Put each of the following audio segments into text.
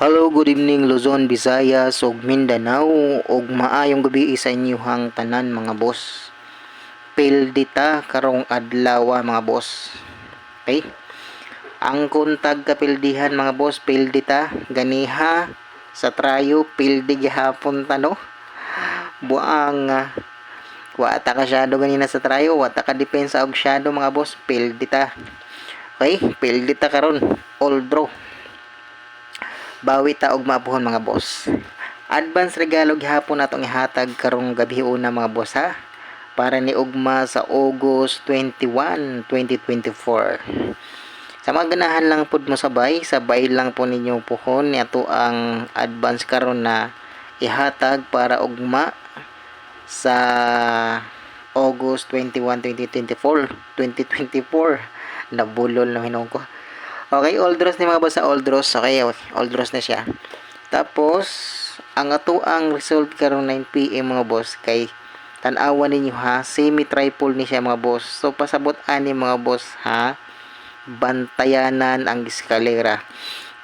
Hello, good evening Luzon, Visayas, ug Mindanao, ug maayong gabi sa inyong tanan mga boss. Pildita karong adlaw mga boss. Okay? Ang kuntag kapildihan mga boss, pildita, ganiha sa trayo, pildi gihapon tano. Buang uh, wata ka shadow ganina sa trayo, wata ka depensa og shadow mga boss, pildita. Okay? Pildita karon, all draw bawi ta og maabuhon mga boss. Advance regalo gihapon natong ihatag karong gabi una mga boss ha para ni ugma sa August 21, 2024. Sa mga ganahan lang pud mo sabay, sabay lang po ninyo puhon ni ato ang advance karon na ihatag para ugma sa August 21, 2024. 2024 nabulol na hinong ko. Okay, Oldros ni mga boss sa Oldros. Okay, Oldros na siya. Tapos, ang ato ang result karong 9 PM mga boss kay tanawa ninyo ha, semi triple ni siya mga boss. So pasabot ani mga boss ha, bantayanan ang eskalera.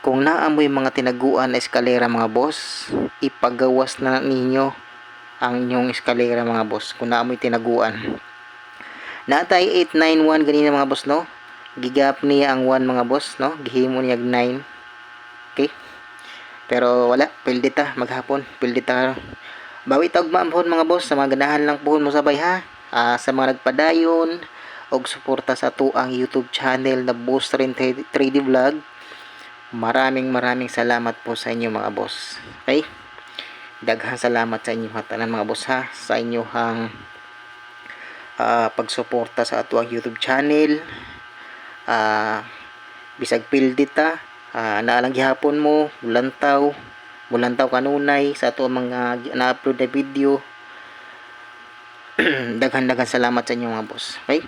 Kung naamoy mga tinaguan na eskalera mga boss, ipagawas na ninyo ang inyong eskalera mga boss. Kung naamoy tinaguan. Natay 891 ganina mga boss no gigap niya ang 1 mga boss no? Gihimo niya 9 okay? Pero wala pildita maghapon. Pildita bawi tawag maamhon mga boss sa mga ganahan lang puhon mo sabay ha? Uh, sa mga nagpadayon og suporta sa tuang YouTube channel na Boss rin 3D Vlog maraming maraming salamat po sa inyo mga boss. Okay? Daghang salamat sa inyo tanan mga boss ha? Sa inyong uh, pagsuporta sa atuang YouTube channel uh, bisag pildita uh, naalang gihapon mo bulantaw bulantaw kanunay sa ato mga na-upload na video. Daghan-daghan salamat sa inyo mga boss. Okay?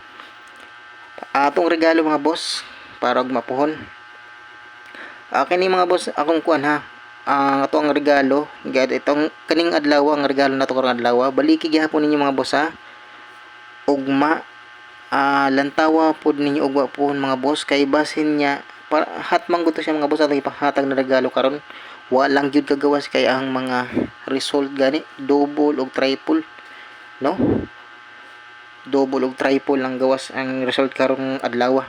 Atong regalo mga boss para og mapuhon uh, kini mga boss akong kuan ha? Uh, ato ang regalo gad itong kaning adlaw ang regalo nato karong adlaw baliki gihapon ninyo mga boss ha? Ugma uh, lantawa pod ninyo og po mga boss kay basin niya para hat man siya mga boss atong ipahatag na regalo karon. Wa lang gyud kagawas kay ang mga result gani double og triple no? Double og triple lang gawas ang result karong adlaw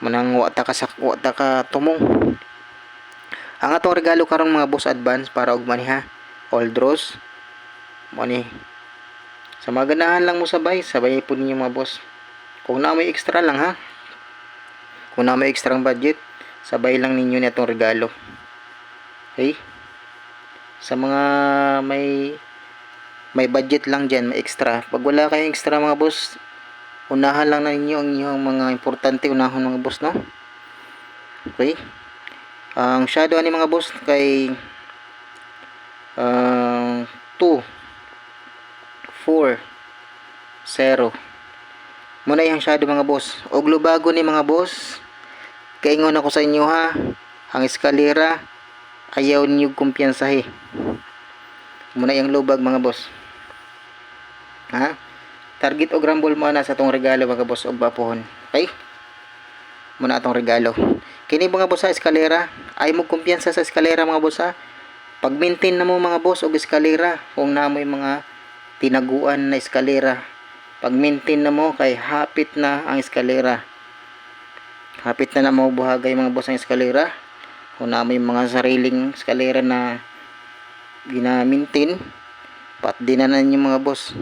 manang wa ta ka wa ta ka tumong. Ang atong regalo karong mga boss advance para og maniha all draws mo ni sa mga lang mo sabay sabay po ninyo mga boss kung na may extra lang ha. Kung na may extra budget, sabay lang ninyo na itong regalo. Okay? Sa mga may may budget lang dyan, may extra. Pag wala kayong extra mga boss, unahan lang na ninyo ang inyong mga importante unahon mga boss, no? Okay? Ang shadow ni mga boss kay uh, 2 4 0 Muna yung shadow mga boss. Og lubago ni mga boss. Kaingon ako sa inyo ha. Ang eskalera ayaw niyo kumpiyansahe. Muna yung lubag mga boss. Ha? Target og rumble mo na sa tong regalo mga boss og bapuhon. Okay? Muna atong regalo. Kini mga boss sa eskalera, ay mo kumpiyansa sa eskalera mga boss ha. Pag-maintain na mo mga boss og eskalera kung namoy mga tinaguan na eskalera pag-maintain na mo kay hapit na ang eskalera. Hapit na na mo buhagay mga boss ang eskalera. Kung na may mga sariling eskalera na ginamintin pat din na yung mga boss.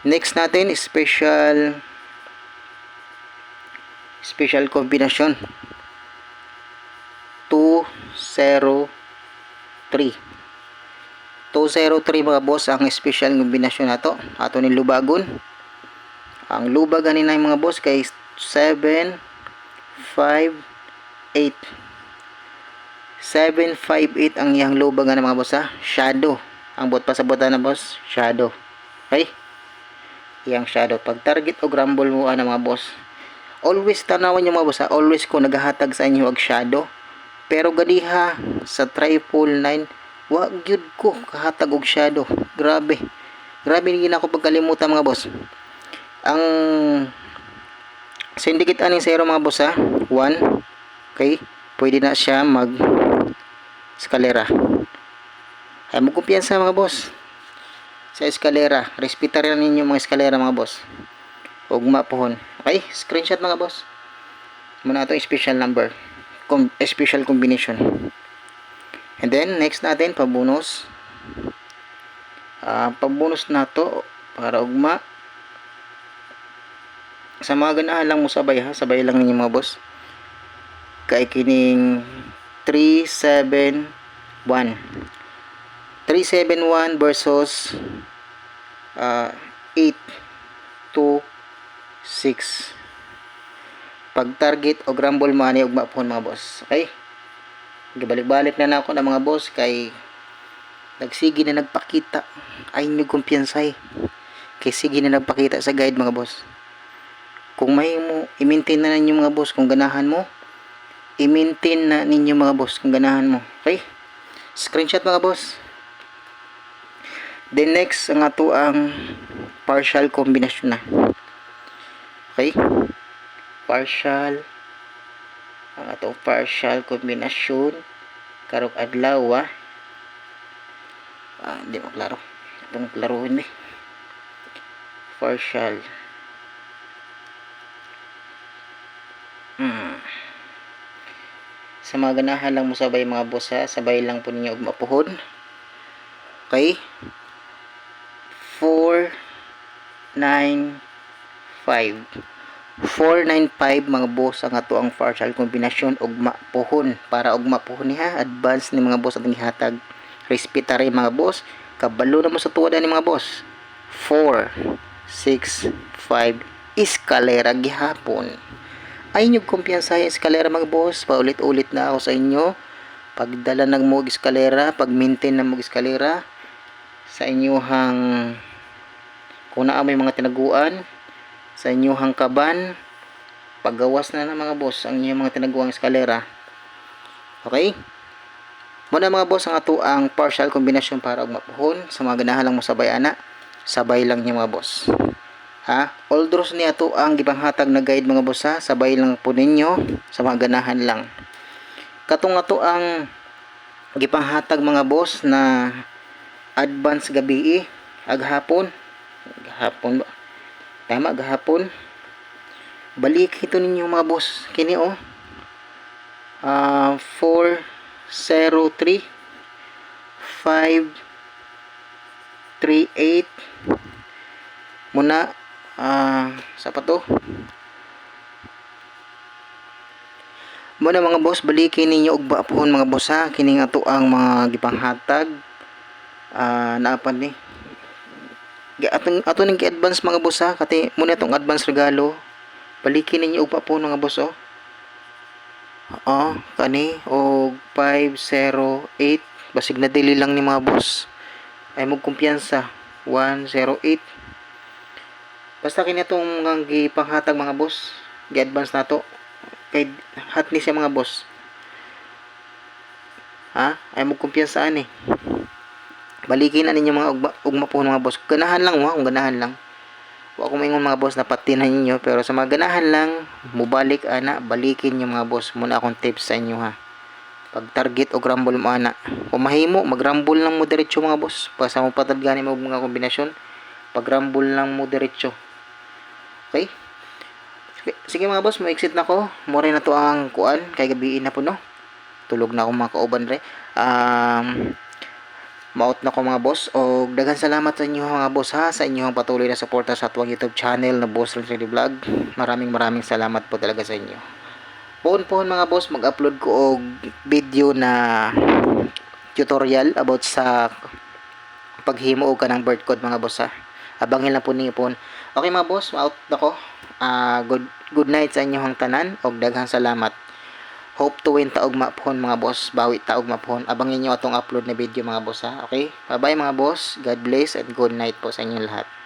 Next natin special special combination. 2 0 3 203 mga boss ang special kombinasyon nato ato ni lubagon. Ang lubag ganina mga boss kay 7 5 8 758 ang iyang lubag nga mga boss ha? Shadow. Ang bot pa sa buta na boss shadow. Okay? Iyang shadow. Pag target o grumble mo ana mga boss? Always tanawan nyo mga boss ha? Always ko nagahatag sa inyo og shadow. Pero ganiha sa triple 9 wa gyud ko kahatag og shadow. Grabe. Grabe ni ako pagkalimutan mga boss. Ang syndicate aning zero mga boss ha 1 okay pwede na siya mag eskalera. Ay mo kumpiyansa mga boss sa eskalera. Respetarin ninyo mga eskalera mga boss. Ugma pohon okay screenshot mga boss. Muna itong special number com special combination and then next natin pabonus ah pabonus na to para ugma. Sa mga ganahan lang mo sabay ha? Sabay lang ninyo mga boss. Kay kining 371 371 versus uh, 826 pag target o grumble money ugma po mga boss. Okay gibalik-balik na na ng mga boss kay nagsigi na nagpakita. Ay nyo kumpiyansay kay sige na nagpakita sa guide mga boss. Kung may mo i-maintain na ninyo mga boss kung ganahan mo i-maintain na ninyo mga boss kung ganahan mo. Okay? Screenshot mga boss. Then next ang ato ang partial combination na. Okay? Partial. Ang ato partial combination karong adlaw ah. Ah, hindi maklaro. Itong klaruhin eh. Partial. Hmm. Sa mga ganahan lang mo sabay mga boss ha sabay lang po ninyo mapuhon. Okay? 4 9 5 495 mga boss ang ato ang partial kombinasyon og mapuhon para og mapuhon niha advance ni mga boss atong gihatag respetare mga boss. Kabalo na mo sa tuwa ni mga boss. 4 6 5 eskalera gihapon. Ay nyo kumpiyansa yung eskalera mga boss. Paulit-ulit na ako sa inyo. Pagdala ng mo eskalera pag maintain ng mo eskalera sa inyohang kung naa may mga tinaguan sa inyohang kaban paggawas na ng mga boss ang inyong mga tinaguang eskalera. Okay? Muna mga boss ang ato ang partial combination para og mapuhon sa mga ganahan lang mo sabay ana. Sabay lang niya mga boss. Ha? All draws ni ato ang gipanghatag na guide mga boss ha? Sabay lang po ninyo sa mga ganahan lang. Katong ato ang gipanghatag mga boss na advance gabi aghapon. Gahapon ba tama gahapon. Balik ito ninyo mga boss. Kini oh. Ah 403 538 muna ah sa pa to muna mga boss balikin ninyo og baapon mga boss ha? Kining ato ang mga gipanghatag ah naapan ni. Ga- atong ato ning advance mga boss ha? Kati muna itong advance regalo. Balikin ninyo og baapon mga boss oh. Oo, kani og 508 basig na dili lang ni mga boss. Ay mo kumpiyansa. 108 basta kini atong nga gipanghatag mga boss gi-advance nato. Kay hat ni siya mga boss. Ha? Ay mo kumpiyansa ani balikin na ninyo mga ugma, ugma po mga boss. Ganahan lang wa kung ganahan lang. Wa ko maingon mga boss na patinan ninyo. Pero sa mga ganahan lang mubalik ana balikin nyo mga boss. Muna akong tips sa inyo ha. Pag target o grumble mo ana. Kung mahimo mag rumble lang mo diretso mga boss. Para sa mo patadgani mo mga kombinasyon. Pag rumble lang mo diretso. Okay? Sige, mga boss mo exit na ko. Mo rin na to ang kuan. Kay gabiin na po no? Tulog na ako mga kauban re. Um, maot na ko mga boss. O daghan salamat sa inyo mga boss ha sa inyong patuloy na suporta sa atwang YouTube channel na Boss Rin 3D Vlog. Maraming maraming salamat po talaga sa inyo. Pohon mga boss mag-upload ko og video na tutorial about sa paghimo og kanang bird code mga boss ha. Abangin lang po ninyo po okay mga boss out na ko. Ah, good good night sa inyong tanan. Og daghang salamat Hope to win taog mapon mga boss. Bawi taog mapon. Abangin nyo atong upload na video mga boss ha. Okay? Bye bye mga boss. God bless and good night po sa inyong lahat.